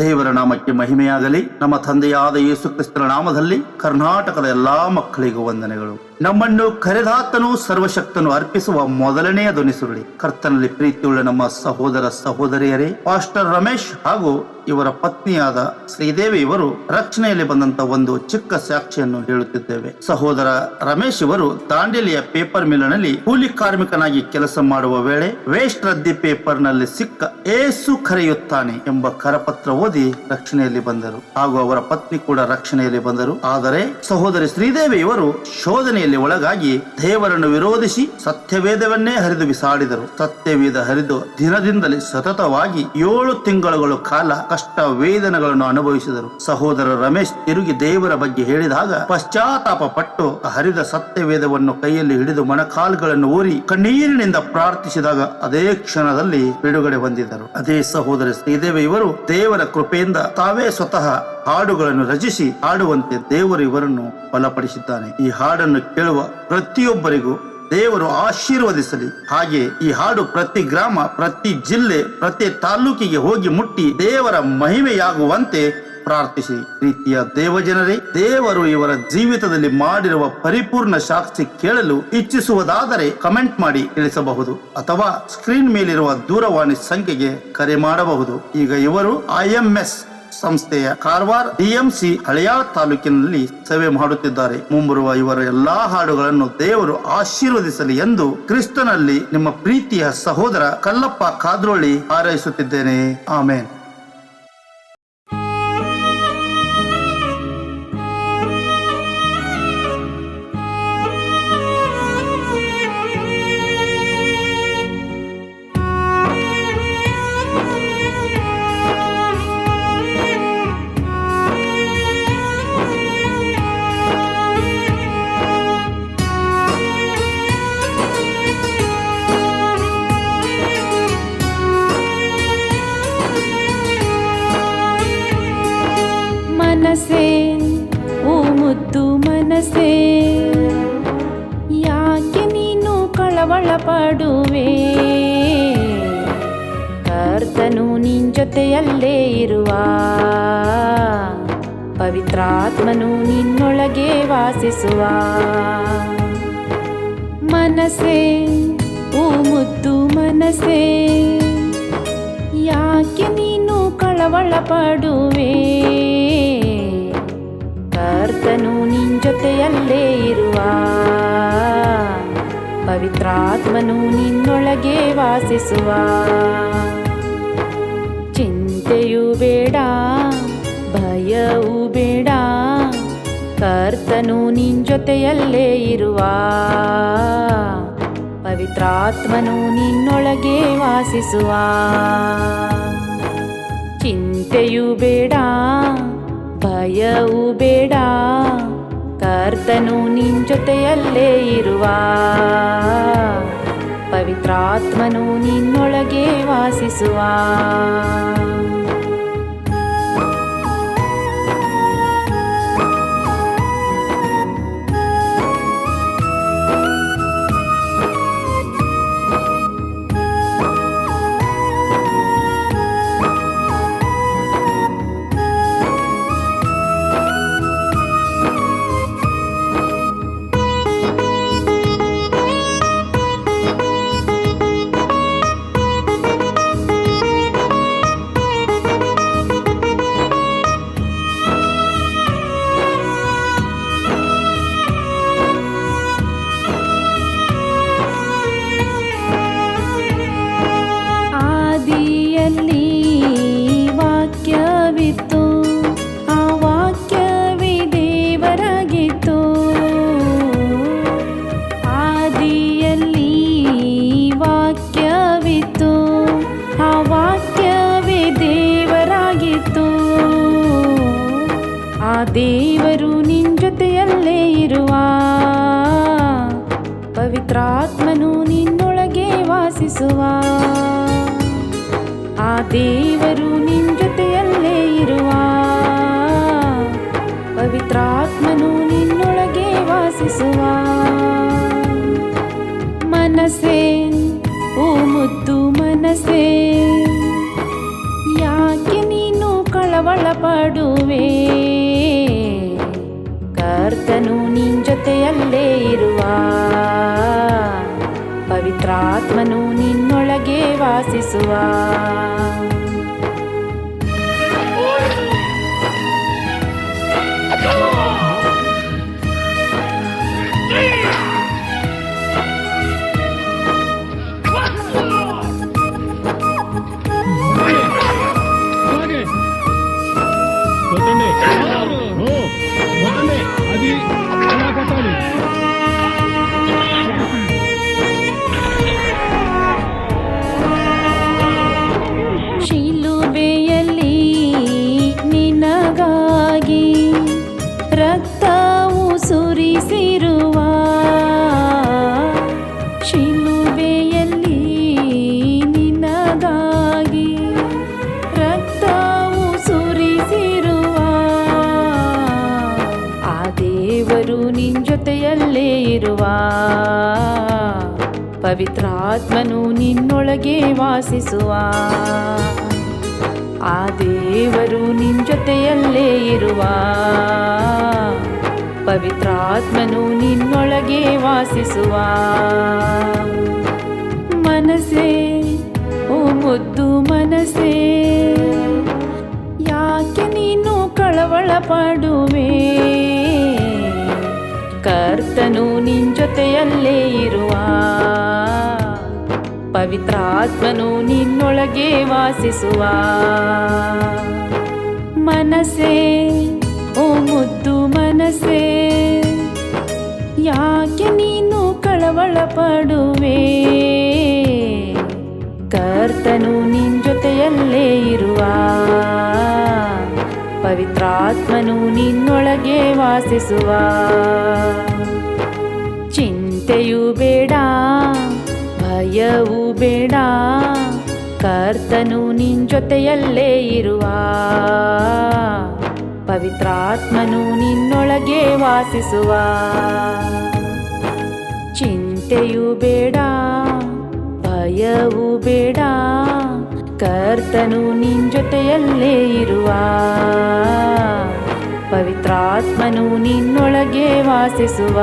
ದೇವರ ನಾಮಕ್ಕೆ ಮಹಿಮೆಯಾಗಲಿ. ನಮ್ಮ ತಂದೆಯಾದ ಯೇಸು ಕ್ರಿಸ್ತನ ನಾಮದಲ್ಲಿ ಕರ್ನಾಟಕದ ಎಲ್ಲಾ ಮಕ್ಕಳಿಗೂ ವಂದನೆಗಳು. ನಮ್ಮನ್ನು ಕರೆದಾತನು ಸರ್ವಶಕ್ತನು ಅರ್ಪಿಸುವ ಮೊದಲನೆಯ ಧ್ವನಿಸುರುಳಿ ಕರ್ತನಲ್ಲಿ ಪ್ರೀತಿಯುಳ್ಳ ನಮ್ಮ ಸಹೋದರ ಸಹೋದರಿಯರೇ, ಪಾಸ್ಟರ್ ರಮೇಶ್ ಹಾಗೂ ಇವರ ಪತ್ನಿಯಾದ ಶ್ರೀದೇವಿ ಇವರು ರಕ್ಷಣೆಯಲ್ಲಿ ಬಂದಂತ ಒಂದು ಚಿಕ್ಕ ಸಾಕ್ಷಿಯನ್ನು ಹೇಳುತ್ತಿದ್ದೇವೆ. ಸಹೋದರ ರಮೇಶ್ ಇವರು ದಾಂಡೇಲಿಯ ಪೇಪರ್ ಮಿಲ್ನಲ್ಲಿ ಕೂಲಿ ಕಾರ್ಮಿಕನಾಗಿ ಕೆಲಸ ಮಾಡುವ ವೇಳೆ ವೇಸ್ಟ್ ರದ್ದಿ ಪೇಪರ್ನಲ್ಲಿ ಸಿಕ್ಕ ಏಸು ಕರೆಯುತ್ತಾನೆ ಎಂಬ ಕರಪತ್ರ ಓದಿ ರಕ್ಷಣೆಯಲ್ಲಿ ಬಂದರು. ಹಾಗೂ ಅವರ ಪತ್ನಿ ಕೂಡ ರಕ್ಷಣೆಯಲ್ಲಿ ಬಂದರು. ಆದರೆ ಸಹೋದರಿ ಶ್ರೀದೇವಿ ಇವರು ಶೋಧನೆಯಲ್ಲಿ ಒಳಗಾಗಿ ದೇವರನ್ನು ವಿರೋಧಿಸಿ ಸತ್ಯವೇದವನ್ನೇ ಹರಿದು ಬಿಸಾಡಿದರು. ಸತ್ಯವೇದ ಹರಿದು ದಿನದಿಂದಲೇ ಸತತವಾಗಿ ಏಳು ತಿಂಗಳುಗಳ ಕಾಲ ಕಷ್ಟ ವೇದನೆಗಳನ್ನು ಅನುಭವಿಸಿದರು. ಸಹೋದರ ರಮೇಶ್ ತಿರುಗಿ ದೇವರ ಬಗ್ಗೆ ಹೇಳಿದಾಗ ಪಶ್ಚಾತ್ತಾಪ ಪಟ್ಟು ಹರಿದ ಸತ್ಯವೇದವನ್ನು ಕೈಯಲ್ಲಿ ಹಿಡಿದು ಮೊಣಕಾಲುಗಳನ್ನು ಊರಿ ಕಣ್ಣೀರಿನಿಂದ ಪ್ರಾರ್ಥಿಸಿದಾಗ ಅದೇ ಕ್ಷಣದಲ್ಲಿ ಬಿಡುಗಡೆ ಹೊಂದಿದರು ಅದೇ ಸಹೋದರ ಶ್ರೀದೇವಿ ಇವರು ದೇವರ ಕೃಪೆಯಿಂದ ತಾವೇ ಸ್ವತಃ ಹಾಡುಗಳನ್ನು ರಚಿಸಿ ಹಾಡುವಂತೆ ದೇವರು ಇವರನ್ನು ಬಲಪಡಿಸಿದ್ದಾನೆ. ಈ ಹಾಡನ್ನು ಕೇಳುವ ಪ್ರತಿಯೊಬ್ಬರಿಗೂ ದೇವರು ಆಶೀರ್ವದಿಸಲಿ. ಹಾಗೆ ಈ ಹಾಡು ಪ್ರತಿ ಗ್ರಾಮ, ಪ್ರತಿ ಜಿಲ್ಲೆ, ಪ್ರತಿ ತಾಲೂಕಿಗೆ ಹೋಗಿ ಮುಟ್ಟಿ ದೇವರ ಮಹಿಮೆಯಾಗುವಂತೆ ಪ್ರಾರ್ಥಿಸಿ. ಪ್ರೀತಿಯ ದೇವಜನರೇ, ದೇವರು ಇವರ ಜೀವಿತದಲ್ಲಿ ಮಾಡಿರುವ ಪರಿಪೂರ್ಣ ಸಾಕ್ಷಿ ಕೇಳಲು ಇಚ್ಛಿಸುವುದಾದರೆ ಕಮೆಂಟ್ ಮಾಡಿ ತಿಳಿಸಬಹುದು. ಅಥವಾ ಸ್ಕ್ರೀನ್ ಮೇಲಿರುವ ದೂರವಾಣಿ ಸಂಖ್ಯೆಗೆ ಕರೆ ಮಾಡಬಹುದು. ಈಗ ಇವರು ಐಎಂಎಸ್ ಸಂಸ್ಥೆಯ ಕಾರವಾರ ಡಿಎಂಸಿ ಹಳೆಯಾಳ ತಾಲೂಕಿನಲ್ಲಿ ಸೇವೆ ಮಾಡುತ್ತಿದ್ದಾರೆ. ಮುಂಬರುವ ಇವರ ಎಲ್ಲಾ ಹಾಡುಗಳನ್ನು ದೇವರು ಆಶೀರ್ವದಿಸಲಿ ಎಂದು ಕ್ರಿಸ್ತನಲ್ಲಿ ನಿಮ್ಮ ಪ್ರೀತಿಯ ಸಹೋದರ ಕಲ್ಲಪ್ಪ ಕಾದ್ರೋಳಿ ಹಾರೈಸುತ್ತಿದ್ದೇನೆ. ಆಮೇನ್. ಮುದ್ದು ಮನಸೇ ಯಾಕೆ ನೀನು ಕಳವಳ ಪಡುವೆ ಕರ್ತನು ನಿನ್ ಜೊತೆಯಲ್ಲೇ ಇರುವ. ಪವಿತ್ರಾತ್ಮನು ನಿನ್ನೊಳಗೆ ವಾಸಿಸುವ. ಮನಸ್ಸೇ, ಓ ಮುದ್ದು ಮನಸೇ ಯಾಕೆ ನೀನು ಕಳವಳ ಪಡುವೆ ಜೊತೆಯಲ್ಲೇ ಇರುವ ಪವಿತ್ರಾತ್ಮನು ನಿನ್ನೊಳಗೆ ವಾಸಿಸುವ. ಚಿಂತೆಯೂ ಬೇಡ, ಭಯವೂ ಬೇಡ, ಕರ್ತನು ನಿನ್ ಜೊತೆಯಲ್ಲೇ ಇರುವ. ಪವಿತ್ರಾತ್ಮನು ನಿನ್ನೊಳಗೆ ವಾಸಿಸುವ. ಚಿಂತೆಯೂ ಬೇಡ, ಭಯವೂ ಬೇಡ ಕರ್ತನು ನಿನ್ ಜೊತೆಯಲ್ಲೇ ಇರುವ. ಪವಿತ್ರಾತ್ಮನು ನಿನ್ನೊಳಗೆ ವಾಸಿಸುವ. ದೇವರು ನಿನ್ ಜೊತೆಯಲ್ಲೇ ಇರುವ ಪವಿತ್ರಾತ್ಮನು ನಿನ್ನೊಳಗೆ ವಾಸಿಸುವ. ಮನಸ್ಸೇ, ಓ ಮುದ್ದು ಮನಸ್ಸೇ, ಯಾಕೆ ನೀನು ಕಳ ಕಳವಳ ಪಡುವೆ ಕರ್ತನು ನಿನ್ ಜೊತೆಯಲ್ಲೇ ಇರುವ. ಪವಿತ್ರಾತ್ಮನು ನಿನ್ನೊಳಗೆ ವಾಸಿಸುವ Oh! ರಕ್ತವು ಸುರಿಸಿರುವ ಶಿಲುಬೆಯಲ್ಲಿ ನಿನಗಾಗಿ ರಕ್ತವು ಸುರಿಸಿರುವ. ಆ ದೇವರು ನಿನ್ ಜೊತೆಯಲ್ಲೇ ಇರುವ. ಪವಿತ್ರಾತ್ಮನು ನಿನ್ನೊಳಗೆ ವಾಸಿಸುವ. ಆ ದೇವರು ನಿನ್ ಜೊತೆಯಲ್ಲೇ ಇರುವ. ಪವಿತ್ರಾತ್ಮನು ನಿನ್ನೊಳಗೆ ವಾಸಿಸುವ. ಮನಸ್ಸೇ, ಓ ಮುದ್ದು ಮನಸ್ಸೇ, ಯಾಕೆ ನೀನು ಕಳವಳ ಪಡುವೆ? ಕರ್ತನು ನಿನ್ ಜೊತೆಯಲ್ಲೇ ಇರುವ. ಪವಿತ್ರಾತ್ಮನು ನಿನ್ನೊಳಗೆ ವಾಸಿಸುವ. ಮನಸ್ಸೇ ಓ ಮುದ್ದು ಮನಸ್ಸೇ, ಯಾಕೆ ನೀನು ಕಳವಳ ಪಡುವೆ? ಕರ್ತನು ನಿನ್ ಜೊತೆಯಲ್ಲೇ ಇರುವ, ಪವಿತ್ರಾತ್ಮನು ನಿನ್ನೊಳಗೆ ವಾಸಿಸುವ. ಚಿಂತೆಯೂ ಬೇಡ, ಭಯವೂ ಬೇಡ, ಕರ್ತನು ನಿನ್ ಜೊತೆಯಲ್ಲೇ ಇರುವ. ಪವಿತ್ರಾತ್ಮನು ನಿನ್ನೊಳಗೆ ವಾಸಿಸುವ. ಚಿಂತೆಯು ಬೇಡ ಭಯವೂ ಬೇಡ ಕರ್ತನು ನಿನ್ ಜೊತೆಯಲ್ಲೇ ಇರುವ. ಪವಿತ್ರಾತ್ಮನು ನಿನ್ನೊಳಗೆ ವಾಸಿಸುವ.